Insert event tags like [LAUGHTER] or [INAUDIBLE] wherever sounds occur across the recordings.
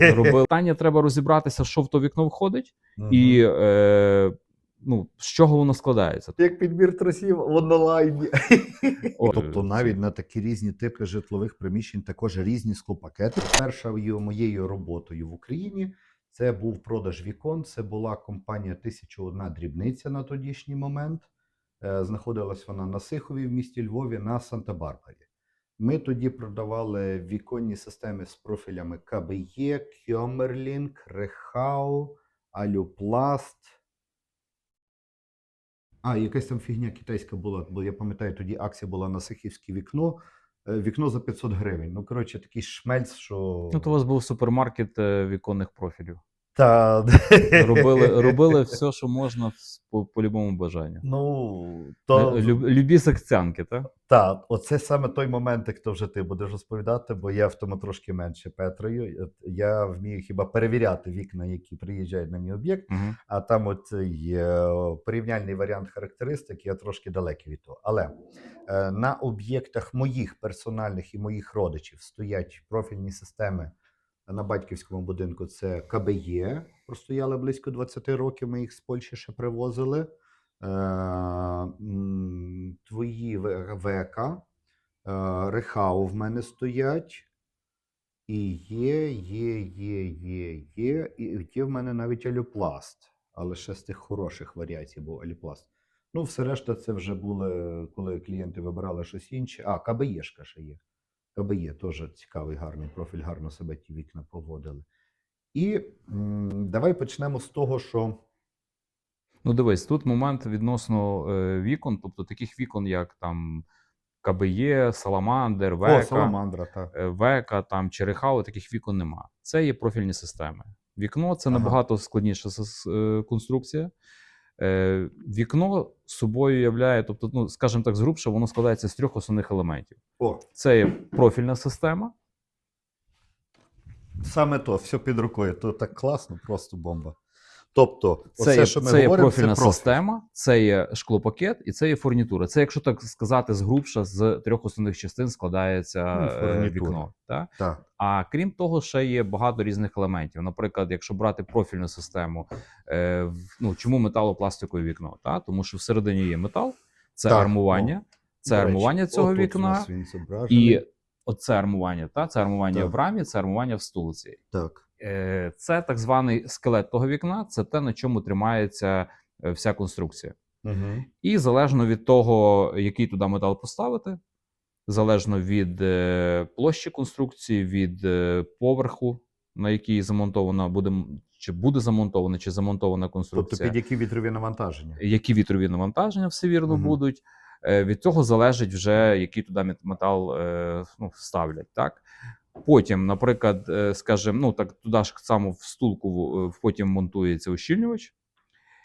робили. [LAUGHS] Питання треба розібратися, що в то вікно входить, і е, ну, з чого воно складається. Як підбір трусів в онлайні. [LAUGHS] Тобто навіть на такі різні типи житлових приміщень також різні склопакети. Першою моєю роботою в Україні це був продаж вікон. Це була компанія 1001 дрібниця на тодішній момент. Е, Знаходилась вона на Сихові в місті Львові на Санта-Барбарі. Ми тоді продавали віконні системи з профілями КБЄ, Кьомерлінг, Рехау, Алюпласт. А, якась там фігня китайська була, бо я пам'ятаю, тоді акція була на Сихівське вікно. е, Вікно за 500 гривень. Ну, коротше, такий шмельц, що. Ну, то у вас був супермаркет е, віконних профілів. Та... [LAUGHS] Робили, робили все, що можна по, по любому бажанню. Ну, то... Люб, любі секціанки, так? Так, оце саме той момент, як то вже ти будеш розповідати, бо я в тому трошки менше Петрою. Я вмію хіба перевіряти вікна, які приїжджають на мій об'єкт, Угу. а там от є порівняльний варіант характеристик, я трошки далекий від того. Але е, на об'єктах моїх персональних і моїх родичів стоять профільні системи на батьківському будинку. Це КБЄ, простояли близько 20 років. Ми їх з Польщі ще привозили. Е, твої В- ВК, е, Рехау в мене стоять. І є, є, є, є, є. І є в мене навіть алюпласт, але ще з тих хороших варіацій був алюпласт. Ну, все решта, це вже були, коли клієнти вибирали щось інше. А, КБЄшка ще є. КБЄ теж цікавий, гарний профіль, гарно себе ті вікна поводили. І м, давай почнемо з того, що Ну, дивись, тут момент відносно е, вікон, тобто таких вікон, як там КБЄ, Саламандер, О, Века, Саламандра, так. е, Века там, чи Рехау, таких вікон нема. Це є профільні системи. Вікно це Ага. набагато складніша сис- е, конструкція. Е, Вікно собою являє, тобто, ну, скажімо так, згрубше, воно складається з трьох основних елементів: О, це є профільна система, саме то, все під рукою. То так класно, просто бомба. Тобто, Це, оце, є, що ми це є профільна це профіль. система, це є шклопакет і це є фурнітура. Це, якщо так сказати, згрубша з трьох основних частин складається Ну, е, вікно. Так? Так. А крім того, ще є багато різних елементів. Наприклад, якщо брати профільну систему, е, ну чому металопластикове вікно? Та? Тому що всередині є метал, це Так, армування, це До речі, армування цього у вікна, і оце армування, та? це армування Так. в рамі, це армування в стулці. Так. Е, Це так званий скелет того вікна, це те, на чому тримається е, вся конструкція. Угу. І залежно від того, який туди метал поставити, залежно від е, площі конструкції, від поверху, на який замонтована буде чи буде замонтована, чи замонтована конструкція. Тобто під які вітрові навантаження? які вітрові навантаження все вірно Мгм. будуть. Від цього залежить вже, який туди метал ну, ставлять. Так? Потім, наприклад, е, скажімо, ну так туди ж само в стулку е, потім монтується ущільнювач.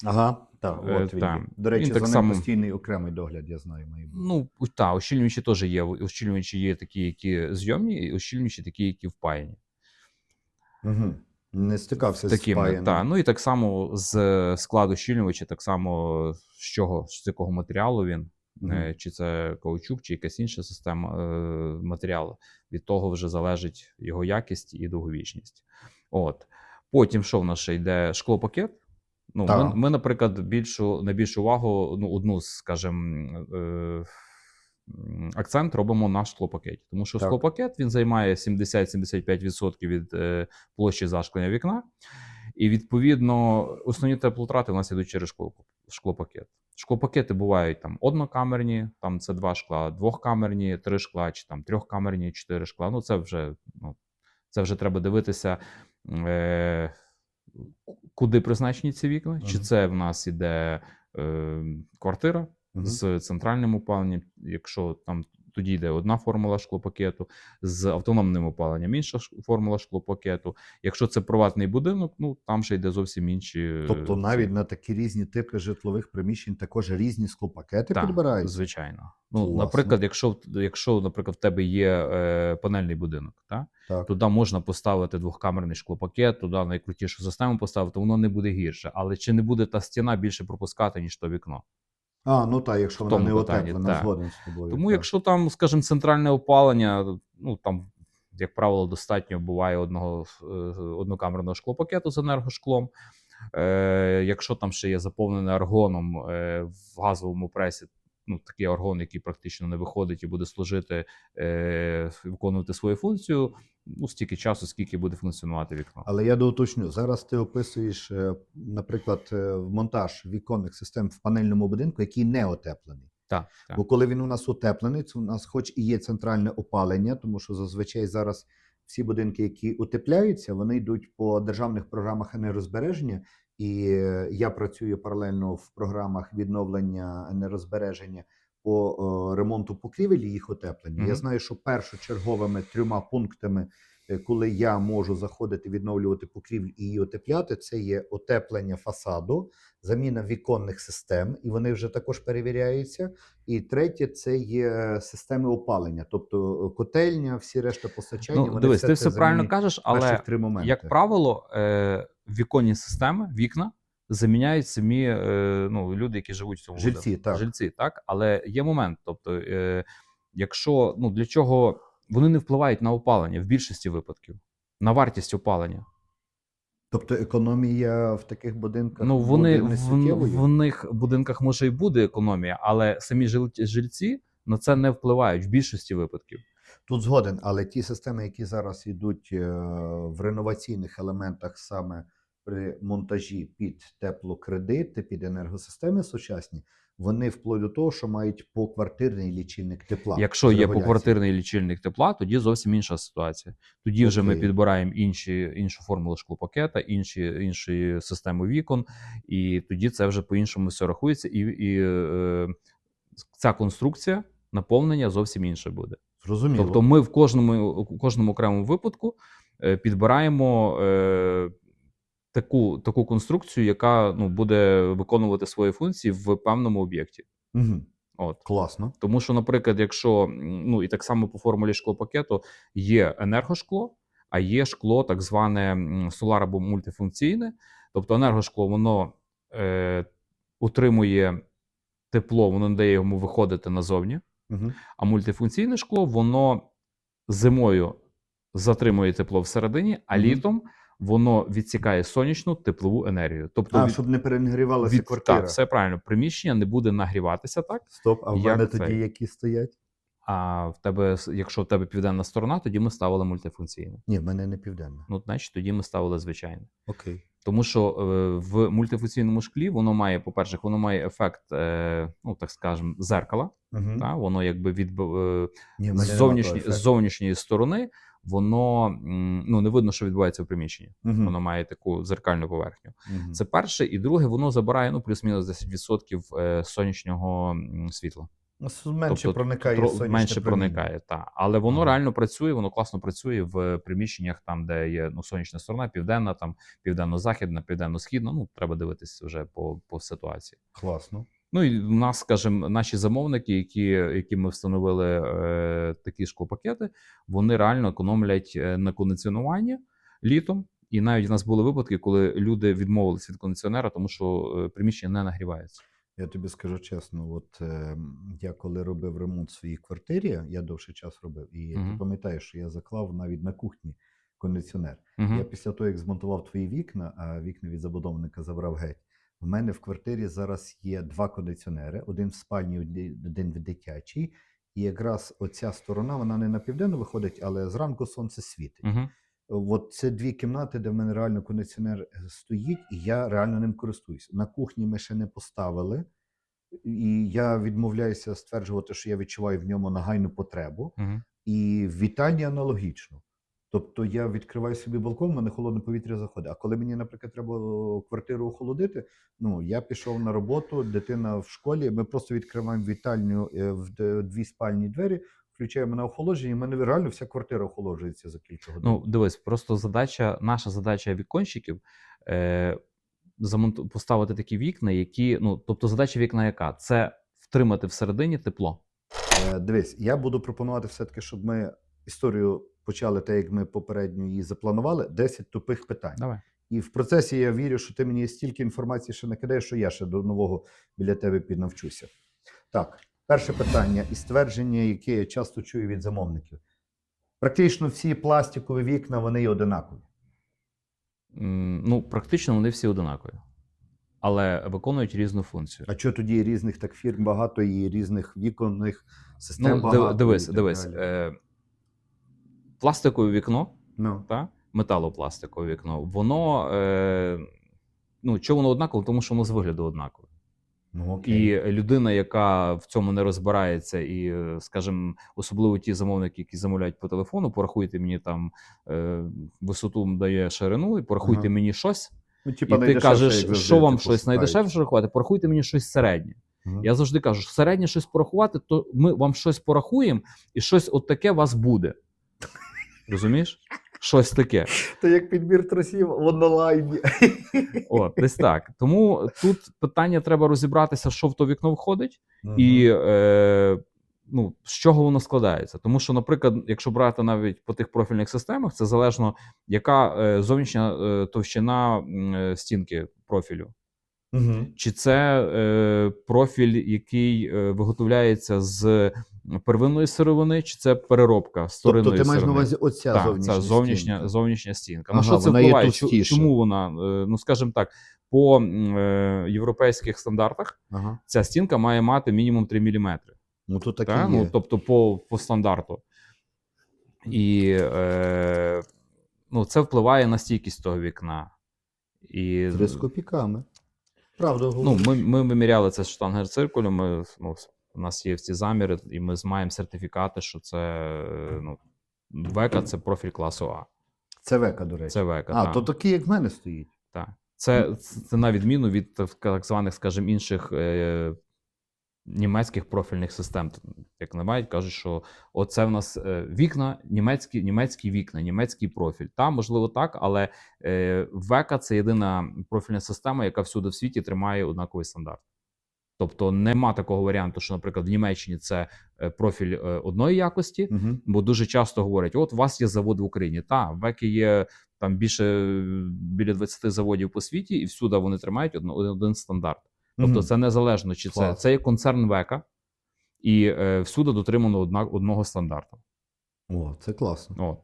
Ага, так, Е, от він. та. До речі, Він за так ним само- постійний окремий догляд, я знаю, має бути. Ну, у- та, ущільнювачі теж є. Ущільнювачі є такі, які зйомні, і ущільнювачі такі, які впаяні. Угу. Не стикався з Такими, спаяним. та. Ну і так само з складу ущільнювача, так само з чого, з якого матеріалу він, Е, чи це каучук, чи якась інша система е, матеріалу. Від того вже залежить його якість і довговічність. От. Потім, що в нас ще йде шклопакет. Ну, ми, ми, наприклад, більшу, на більшу увагу, ну, одну, скажімо, е, акцент робимо на шклопакеті. Тому що Так. шклопакет він займає 70-75% від е, площі зашклення вікна. І відповідно основні теплотрати у нас йдуть через шклопакет. Шклопакети бувають там однокамерні, там це два шкла, двохкамерні, три шкла, чи там трьохкамерні, чотири шкла. Ну це вже ну, це вже треба дивитися, е, куди призначені ці вікна. Чи це в нас іде е, квартира Мгм. з центральним опаленням, якщо там тоді йде одна формула шклопакету, з автономним опаленням інша формула шклопакету. Якщо це приватний будинок, ну там ще йде зовсім інші. Тобто е, навіть на такі різні типи житлових приміщень також різні склопакети Так, підбираються? звичайно. Ну, Класно. наприклад, якщо, якщо, наприклад, в тебе є е, панельний будинок, та, Так. туди можна поставити двохкамерний шклопакет, туди найкрутішу систему поставити, воно не буде гірше. Але чи не буде та стіна більше пропускати, ніж то вікно? А, ну так, якщо вона не так. згоден з тобою. Тому, так. якщо там, скажімо, центральне опалення, ну там як правило, достатньо буває одного е, однокамерного шклопакету з енергошклом. Е, якщо там ще є заповнене аргоном е, в газовому пресі, ну такий аргон, який практично не виходить і буде служити, е, виконувати свою функцію, ну стільки часу, скільки буде функціонувати вікно. Але я доуточню, зараз ти описуєш, е, наприклад, е, монтаж віконних систем в панельному будинку, який не отеплений. Так, так. Бо коли він у нас утеплений, це у нас хоч і є центральне опалення, тому що зазвичай зараз всі будинки, які утепляються, вони йдуть по державних програмах енергозбереження. І е, я працюю паралельно в програмах відновлення енергозбереження по е, ремонту покрівель і їх утеплення. Я знаю, що першочерговими трьома пунктами, е, коли я можу заходити відновлювати покрівлю і її утепляти, це є утеплення фасаду, заміна віконних систем, і вони вже також перевіряються. І третє це є системи опалення, тобто е, котельня, всі решта постачання. Ну, вони дивись, все ти все правильно кажеш, але три як правило, е, віконні системи, вікна заміняють самі е, ну, люди, які живуть в цьому Жильці, так. Жильці, так. Але є момент. Тобто, е, якщо ну для чого вони не впливають на опалення в більшості випадків, на вартість опалення. Тобто економія в таких будинках Ну вони в, в них будинках може і буде економія, але самі жильці на це не впливають в більшості випадків. Тут згоден, але ті системи, які зараз йдуть е, в реноваційних елементах саме при монтажі під теплокредити, під енергосистеми сучасні, вони вплоть до того, що мають поквартирний лічильник тепла. Якщо є поквартирний лічильник тепла, тоді зовсім інша ситуація. Тоді вже ми підбираємо інші, іншу формулу шклопакета, інші, інші системи вікон, і тоді це вже по-іншому все рахується, і, і е, ця конструкція наповнення зовсім інше буде. Зрозуміло. Тобто, ми в кожному, кожному окремому випадку е, підбираємо е, таку, таку конструкцію, яка ну, буде виконувати свої функції в певному об'єкті. Угу. От. Класно. Тому що, наприклад, якщо ну і так само по формулі шклопакету є енергошкло, а є шкло, так зване солар або мультифункційне. Тобто енергошкло воно е, утримує тепло, воно не дає йому виходити назовні. Угу. А мультифункційне шкло воно зимою затримує тепло всередині, а Мгм. літом воно відсікає сонячну теплову енергію. Тобто А, від- щоб не перегрівалася від- квартира. так, все правильно. Приміщення не буде нагріватися так. Стоп, а в мене це? тоді які стоять? А в тебе, якщо в тебе південна сторона, тоді ми ставили мультифункційне. Ні, в мене не південна. Ну, значить, тоді ми ставили звичайне. Окей. Тому що е, в мультифункційному шклі воно має, по-перше, воно має ефект, е, ну так скажемо, зеркала. Угу. Та? Воно якби від е, Ні, зовнішні, з зовнішньої сторони, воно ну, не видно, що відбувається в приміщенні. Мгм. Воно має таку зеркальну поверхню. Мгм. Це перше, і друге, воно забирає ну, плюс-мінус 10% е, сонячного світла. Ну, менше Тобто проникає тро- сонячне менше проміння. проникає, та. але воно Ага. реально працює, воно класно працює в приміщеннях, там, де є ну, сонячна сторона, південна, там, південно-західна, південно-східна. Ну, треба дивитися вже по, по ситуації. Класно. Ну і в нас, скажімо, наші замовники, які, які ми встановили е, такі шклопакети, вони реально економлять е, на кондиціонуванні літом. І навіть в нас були випадки, коли люди відмовилися від кондиціонера, тому що е, приміщення не нагрівається. Я тобі скажу чесно, от е, я коли робив ремонт в своїй квартирі, я довший час робив, і ти пам'ятаєш, що я заклав навіть на кухні кондиціонер. Угу. Я після того, як змонтував твої вікна, а вікна від забудовника забрав геть. В мене в квартирі зараз є два кондиціонери: один в спальні, один в дитячій. І якраз оця сторона, вона не на південно виходить, але зранку сонце світить. Угу. От це дві кімнати, де в мене реально кондиціонер е, стоїть, і я реально ним користуюсь. На кухні ми ще не поставили, і я відмовляюся стверджувати, що я відчуваю в ньому нагайну потребу. Угу. І в вітальні аналогічно. Тобто я відкриваю собі балкон, в мене холодне повітря заходить. А коли мені, наприклад, треба е, квартиру охолодити, ну я пішов на роботу, дитина в школі. Ми просто відкриваємо вітальню е, в дві спальні двері, включаємо на охолодження. і в мене реально вся квартира охолоджується за кілька годин. Ну, дивись, просто задача, наша задача віконщиків е, замонту, поставити такі вікна, які. Ну, тобто, задача вікна яка? Це втримати всередині тепло. Е, Дивись, я буду пропонувати все-таки, щоб ми історію почали так, як ми попередньо її запланували. 10 тупих питань. Давай. І в процесі я вірю, що ти мені стільки інформації ще накидаєш, що я ще до нового біля тебе піднавчуся. Так, перше питання і ствердження, яке я часто чую від замовників. Практично всі пластикові вікна вони є одинакові. М, Ну, практично вони всі одинакові, але виконують різну функцію. А що тоді різних так фірм багато і різних віконних систем Ну, багато? див- дивись, так дивись. далі? Е, пластикове вікно, Ну, та, металопластикове вікно, воно. Е, ну, чого воно однакове? Тому що воно з вигляду однакове. ну окей. І людина, яка в цьому не розбирається, і, е, скажімо, особливо ті замовники, які замовляють по телефону, порахуйте мені там е, висоту дає ширину, і порахуйте Ага. мені щось. Ну, типа, і ти кажеш, завжди, що вам типу, щось найдешевше рахувати, порахуйте мені щось середнє. Мгм. Я завжди кажу, що середнє щось порахувати, то ми вам щось порахуємо, і щось от таке у вас буде. Розумієш? Щось таке. Це як підбір тросів в онлайні. От, десь так. Тому тут питання треба розібратися, що в то вікно входить, і е, ну, з чого воно складається. Тому що, наприклад, якщо брати навіть по тих профільних системах, це залежно, яка е, зовнішня е, товщина е, стінки профілю. Мгм. Чи це е, профіль, який е, виготовляється з первинної сировини, чи це переробка з Тобто ти маєш на увазі оця Так, зовнішня, це зовнішня, стінка. зовнішня стінка. Ага, на що це вона впливає? Товстіша. Чому вона? е, Ну, скажімо так, по е, європейських стандартах Ага. ця стінка має мати мінімум 3 мм. Ну тут таке Та? є. Ну, тобто по, по стандарту. І е, ну, це впливає на стійкість того вікна. І, з копійками. Правда, ну, ми, ми виміряли це з штангер-циркулем. Ми, ну, у нас є ці заміри, і ми маємо сертифікати, що це е, ну, века це профіль класу А. Це века, до речі. Це века. а, та, то такий, як в мене стоїть. та. Це, це на відміну від так так званих, скажімо, інших е, німецьких профільних систем. Як навіть кажуть, що оце в нас е, вікна, німецькі, німецькі вікна, німецький профіль. Та, можливо, так, але е, века це єдина профільна система, яка всюди в світі тримає однаковий стандарт. Тобто нема такого варіанту, що, наприклад, в Німеччині це е, профіль е, одної якості, Угу. бо дуже часто говорять: от у вас є завод в Україні. Та в Векі є там більше е, біля 20 заводів по світі, і всюди вони тримають один, один стандарт. Тобто, це незалежно, чи це, це є концерн Века, і е, всюди дотримано одна, одного стандарту. О, це класно. От.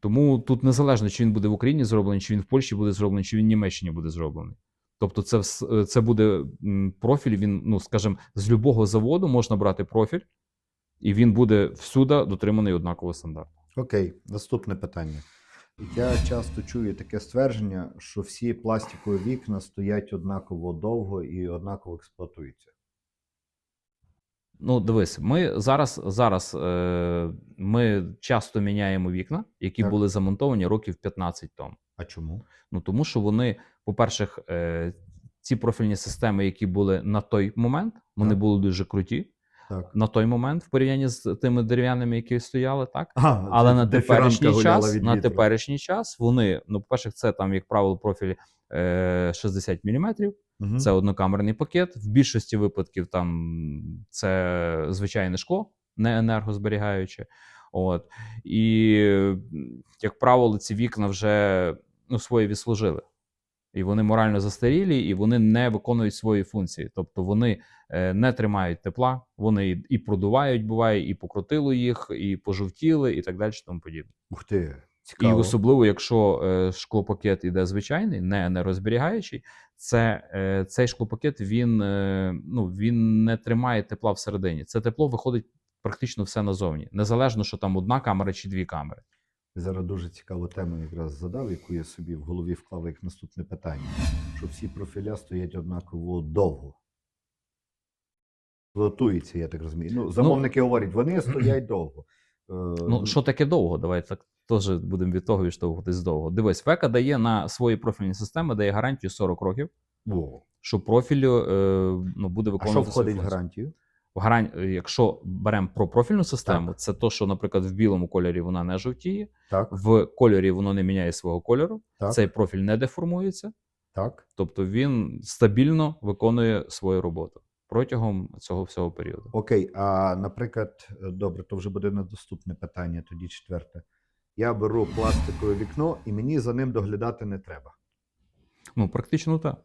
Тому тут незалежно, чи він буде в Україні зроблений, чи він в Польщі буде зроблений, чи він в Німеччині буде зроблений. Тобто, це, е, це буде профіль. Він, ну скажімо, з любого заводу можна брати профіль, і він буде всюди дотриманий однакового стандарту. Окей, наступне питання. Я часто чую таке ствердження, що всі пластикові вікна стоять однаково довго і однаково експлуатуються. Ну, дивись, ми зараз, зараз е, ми часто міняємо вікна, які Так. були замонтовані років 15 тому. А чому? Ну тому що вони, по-перше, е, ці профільні системи, які були на той момент, вони Так. були дуже круті Так. на той момент в порівнянні з тими дерев'яними, які стояли, так. А, Але на теперішній час, на теперішній час вони, ну, по-перше, це там, як правило, профіль е, 60 мм, Мгм. це однокамерний пакет. В більшості випадків там це звичайне шкло, не енергозберігаюче. От. І, як правило, ці вікна вже ну, своє відслужили. І вони морально застарілі, і вони не виконують свої функції. Тобто вони е, не тримають тепла, вони і- продувають, буває, і покрутили їх, і пожовтіли, і так далі. Тому подібне. Ух ти, І особливо, якщо е, шклопакет іде звичайний, не нерозберігаючий, це е, цей шклопакет він, е, ну, він не тримає тепла всередині. Це тепло виходить практично все назовні. Незалежно, що там одна камера чи дві камери. Зараз дуже цікаву тему якраз задав, яку я собі в голові вклав як наступне питання: що всі профіля стоять однаково довго. Експлуатуються, я так розумію. Ну, замовники говорять, вони стоять довго. Е, Ну, що таке довго? Давайте так теж будемо від того відштовхуватись довго. Дивись, Века дає на свої профільні системи дає гарантію 40 років, Во. що профіль е, ну, буде А що входить в гарантію? В е, Якщо беремо про профільну систему, Так. це то, що, наприклад, в білому кольорі вона не жовтіє, Так, в кольорі воно не міняє свого кольору, так, цей профіль не деформується, так. тобто він стабільно виконує свою роботу протягом цього всього періоду. Окей, а наприклад, е, добре, то вже буде недоступне питання, тоді четверте. Я беру пластикове вікно, і мені за ним доглядати не треба. Ну, практично так.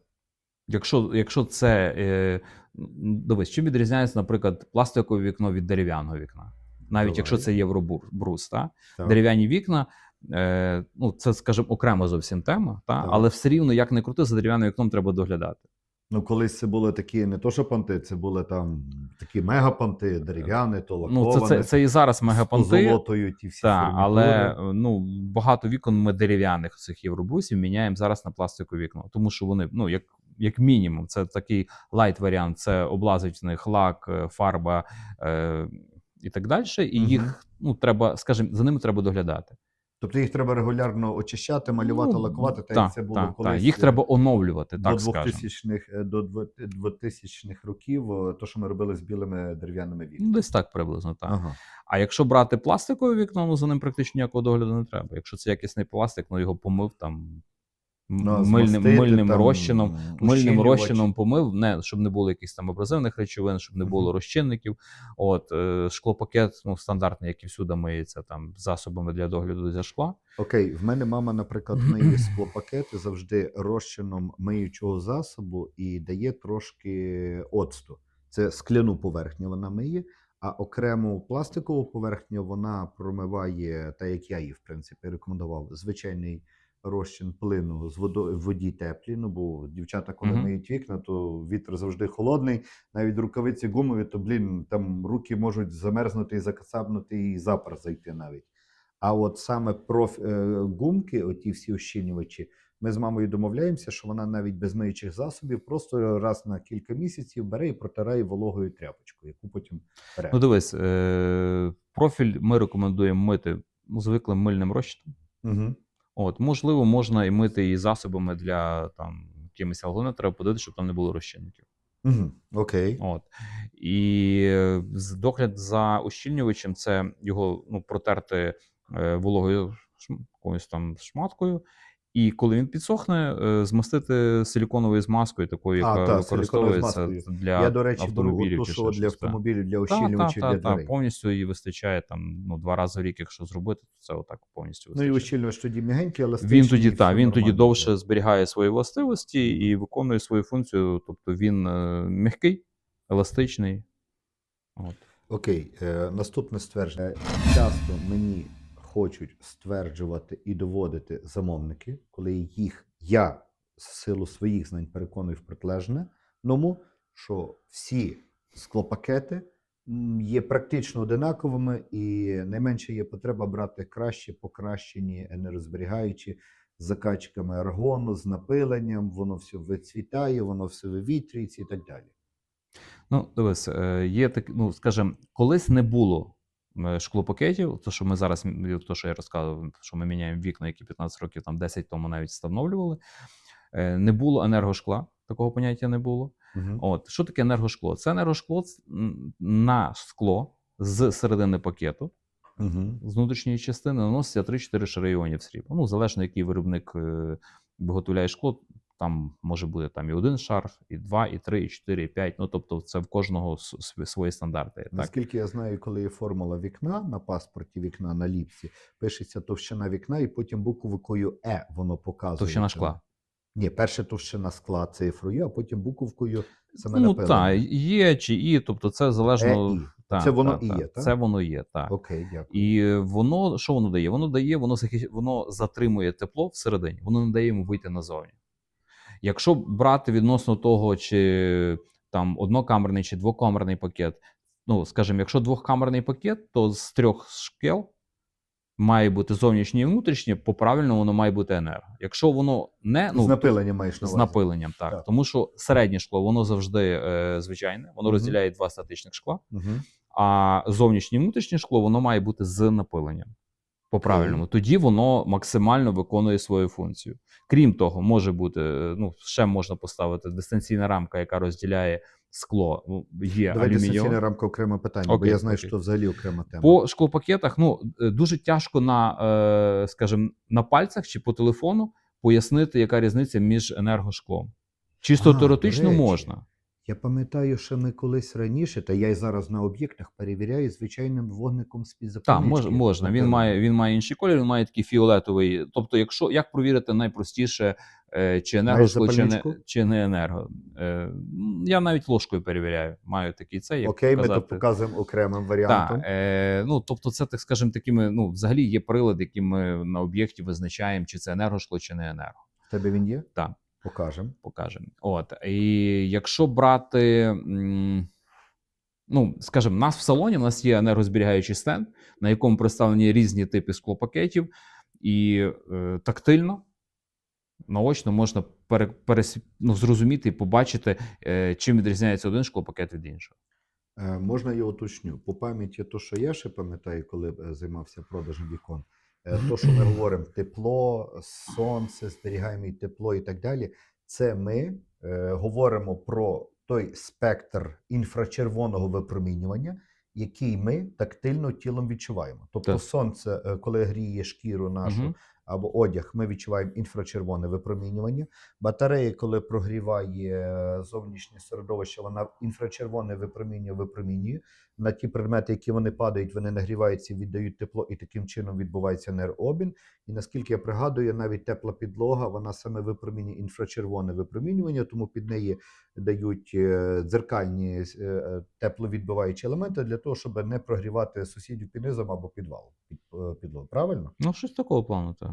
Якщо, якщо це. Е, дивись, чим відрізняється, наприклад, пластикове вікно від дерев'яного вікна? навіть якщо це євробрус. Та? Так. Дерев'яні вікна, е, ну це, скажімо, окрема зовсім тема, та? Так. але все рівно, як не крути, за дерев'яним вікном треба доглядати. Ну, колись це були такі не то, що понти, це були там такі мегапонти, дерев'яні, то Ну, це, це, це і зараз з мегапонти. позолотою ті всі Так, але ну багато вікон ми дерев'яних цих євробрусів міняємо зараз на пластикові вікно, тому що вони, ну як, як мінімум, це такий лайт варіант, це облазить в них лак, е, фарба е, і так далі. І Мгм. їх ну треба, скажімо, за ними треба доглядати. Тобто їх треба регулярно очищати, малювати, Ну, лакувати, так та, як це було та, колись. та. Їх е, треба оновлювати, до так скажемо. 2000-х, е, до 2000-х років, то, що ми робили з білими дерев'яними Ну, вікнами. десь так приблизно так. Ага. А якщо брати пластикове вікно, ну за ним практично ніякого догляду не треба. Якщо це якісний пластик, ну його помив там Ну, мильним, змастити, мильним там, розчином. Мильним ущільнювач. розчином помив, не щоб не було якихось там абразивних речовин, щоб не було розчинників. От е, шклопакет, ну стандартний, як і всюди миється там засобами для догляду для шкла. Окей, в мене мама, наприклад, миє склопакети завжди розчином миючого засобу і дає трошки оцту. Це скляну поверхню вона миє, а окрему пластикову поверхню вона промиває, та як я її, в принципі, рекомендував, звичайний розчин плину з водою в воді теплі. Ну бо дівчата, коли Мгм. миють вікна, то вітер завжди холодний. Навіть рукавиці гумові, то блін, там руки можуть замерзнути і закацапнути, і запар зайти навіть. А от саме проф е, гумки, оті всі ощільнювачі, ми з мамою домовляємося, що вона навіть без миючих засобів просто раз на кілька місяців бере і протирає вологою тряпочкою, яку потім бере. Ну дивись, е, профіль ми рекомендуємо мити ну, звиклим мильним розчином. Угу. От, можливо, можна і мити і засобами для там якимись але головне треба подивитися, щоб там не було розчинників. Угу. Окей. От. І е, догляд за ущільнювачем це його ну, протерти е, вологою якоюсь там шматкою. І коли він підсохне, е, змастити силіконовою змазкою, такою, А, та, використовується для Я, до речі, беру автомобілів. чи що для автомобілів, для ощільнювачів та, для дверей. повністю її вистачає там ну, два рази в рік, якщо зробити, то це отак повністю Ну і вистачає. тоді м'ягенький, еластичний. Він тоді та він тоді довше зберігає свої властивості і виконує свою функцію. Тобто він е, м'який, еластичний. От. Окей, е, наступне ствердження. Часто мені хочуть стверджувати і доводити замовники, коли їх я з силу своїх знань переконую в протилежне, що всі склопакети є практично одинаковими, і найменше є потреба брати краще покращені, енергозберігаючі з закачками аргону, з напиленням, воно все вицвітає, воно все вивітрюється і так далі. Ну, дивись, е, є так, ну скажімо, колись не було шклопакетів, то що ми зараз, то, що я розказував, що ми міняємо вікна, які 15 років, там 10 тому навіть встановлювали. Е, Не було енергошкла, такого поняття не було. Угу. От що таке енергошкло? Це енергошкло на скло з середини пакету, Угу. з внутрішньої частини наноситься 3-4 шари іонів срібла. Ну, залежно, який виробник е, виготовляє шкло, там може бути там і один шар, і два, і три, і чотири, і п'ять. Ну тобто, це в кожного свої стандарти. Наскільки я знаю, коли є формула вікна на паспорті вікна на ліпці, пишеться товщина вікна, і потім буковкою Е воно показує. Товщина шкла. Ні, перше товщина скла цифрою, а потім буковкою саме Ну так, є чи і, тобто це залежно. Е, та, Це воно та, і та, є, так? Це воно є, так. Окей, дякую. І воно що воно дає? Воно дає, воно захищ... воно затримує тепло всередині, воно не дає йому вийти назовні. Якщо брати відносно того, чи там однокамерний чи двокамерний пакет, ну скажімо, якщо двохкамерний пакет, то з трьох шкел має бути зовнішнє і внутрішнє, по правильному воно має бути енерго. Якщо воно не ну, з напиленням маєш на з напиленням, так. Так. Тому що середнє шкло, воно завжди е, звичайне, воно Мгм. розділяє два статичних шкла. Угу. А зовнішнє і внутрішнє шкло воно має бути з напиленням. По Окей. правильному. Тоді воно максимально виконує свою функцію. Крім того, може бути, е, ну, ще можна поставити дистанційна рамка, яка розділяє скло. Ну, Є Давай дистанційна рамка окреме питання, бо я знаю, окей. що взагалі окрема тема. По шклопакетах ну, е, дуже тяжко на, е, скажімо, на пальцях чи по телефону пояснити, яка різниця між енергошклом. Чисто А, теоретично можна. Я пам'ятаю, що ми колись раніше, та я й зараз на об'єктах перевіряю звичайним вогником з-під Так, мож, можна. Він має, він має інший колір, він має такий фіолетовий. Тобто, якщо як провірити найпростіше е, чи Маєш енергошкло, чи не, чи не енерго. Е, Я навіть ложкою перевіряю. Маю такий цей. як Окей, ми показати. то показуємо окремим Так, варіантом. е, ну тобто, це так скажемо, такими. Ну, взагалі є прилади, які ми на об'єкті визначаємо, чи це енергошкло, чи не енерго. В тебе він є? Так. Покажемо. Покажемо. От і якщо брати, ну скажімо, нас в салоні, у нас є енергозберігаючий стенд, на якому представлені різні типи склопакетів, і е, тактильно. Наочно можна пере, перес, ну, зрозуміти і побачити, е, чим відрізняється один шклопакет від іншого. Е, Можна я уточню. По пам'яті, то, що я ще пам'ятаю, коли е, займався продажем вікон, то, що ми говоримо, тепло, сонце, зберігаємо тепло і так далі. Це ми е, говоримо про той спектр інфрачервоного випромінювання, який ми тактильно тілом відчуваємо. Тобто, Так. сонце, е, коли гріє шкіру нашу. Або одяг, ми відчуваємо інфрачервоне випромінювання. Батарея, коли прогріває е, зовнішнє середовище, вона інфрачервоне випромінює, випромінює. На ті предмети, які вони падають, вони нагріваються, віддають тепло, і таким чином відбувається енергообмін. І наскільки я пригадую, навіть тепла підлога, вона саме випромінює інфрачервоне випромінювання, тому під неї дають е, дзеркальні е, тепловідбиваючі елементи для того, щоб не прогрівати сусідів під низом або підвал під, підлогу. Правильно? Ну, щось такого плану, так.